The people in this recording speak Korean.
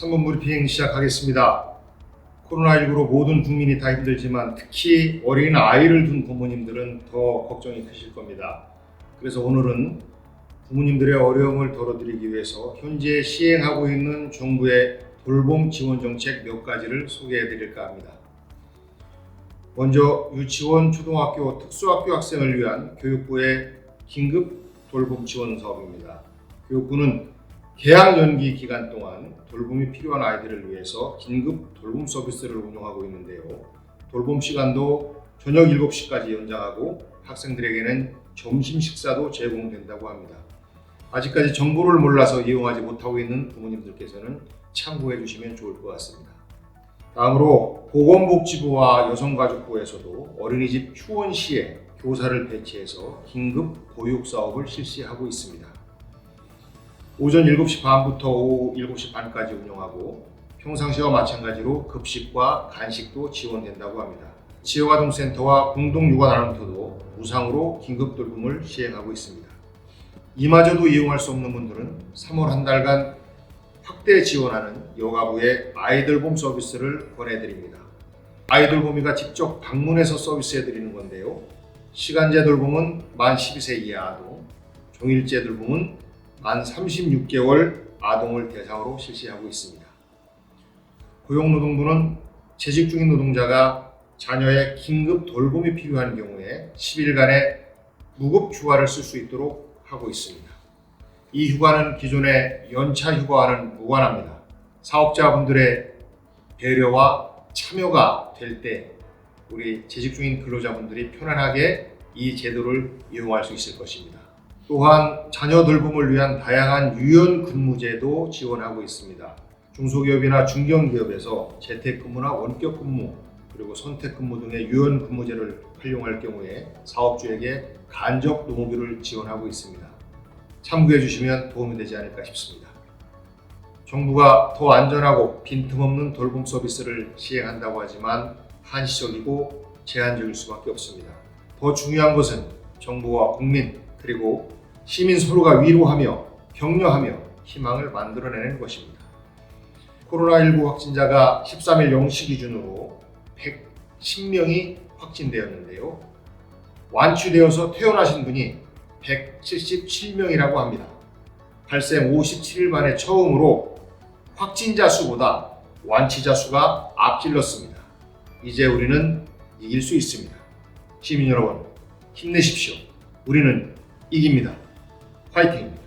브리핑 시작하겠습니다. 코로나19로 모든 국민이 다 힘들지만 특히 어린 아이를 둔 부모님들은 더 걱정이 크실 겁니다. 그래서 오늘은 부모님들의 어려움을 덜어드리기 위해서 현재 시행하고 있는 정부의 돌봄 지원 정책 몇 가지를 소개해 드릴까 합니다. 먼저 유치원, 초등학교, 특수학교 학생을 위한 교육부의 긴급 돌봄 지원 사업입니다. 교육부는 개학 연기 기간 동안 돌봄이 필요한 아이들을 위해서 긴급 돌봄 서비스를 운영하고 있는데요. 돌봄 시간도 저녁 7시까지 연장하고 학생들에게는 점심 식사도 제공된다고 합니다. 아직까지 정보를 몰라서 이용하지 못하고 있는 부모님들께서는 참고해 주시면 좋을 것 같습니다. 다음으로 보건복지부와 여성가족부에서도 어린이집 휴원 시에 교사를 배치해서 긴급 보육 사업을 실시하고 있습니다. 오전 7시 반부터 오후 7시 반까지 운영하고 평상시와 마찬가지로 급식과 간식도 지원된다고 합니다. 지역아동센터와 공동육아나눔터도 무상으로 긴급 돌봄을 시행하고 있습니다. 이마저도 이용할 수 없는 분들은 3월 한 달간 확대 지원하는 여가부의 아이들봄 서비스를 권해드립니다. 아이돌봄이가 직접 방문해서 서비스해드리는 건데요. 시간제 돌봄은 만 12세 이하 아동, 종일제 돌봄은 만 36개월 아동을 대상으로 실시하고 있습니다. 고용노동부는 재직 중인 노동자가 자녀의 긴급 돌봄이 필요한 경우에 10일간의 무급 휴가를 쓸 수 있도록 하고 있습니다. 이 휴가는 기존의 연차 휴가와는 무관합니다. 사업자분들의 배려와 참여가 될 때 우리 재직 중인 근로자분들이 편안하게 이 제도를 이용할 수 있을 것입니다. 또한 자녀 돌봄을 위한 다양한 유연 근무제도 지원하고 있습니다. 중소기업이나 중견기업에서 재택근무나 원격근무 그리고 선택근무 등의 유연 근무제를 활용할 경우에 사업주에게 간접 노무비를 지원하고 있습니다. 참고해 주시면 도움이 되지 않을까 싶습니다. 정부가 더 안전하고 빈틈없는 돌봄 서비스를 시행한다고 하지만 한시적이고 제한적일 수밖에 없습니다. 더 중요한 것은 정부와 국민 그리고 시민 서로가 위로하며 격려하며 희망을 만들어내는 것입니다. 코로나19 확진자가 13일 0시 기준으로 110명이 확진되었는데요. 완치되어서 퇴원하신 분이 177명이라고 합니다. 발생 57일 만에 처음으로 확진자 수보다 완치자 수가 앞질렀습니다. 이제 우리는 이길 수 있습니다. 시민 여러분, 힘내십시오. 우리는 이깁니다. hiking.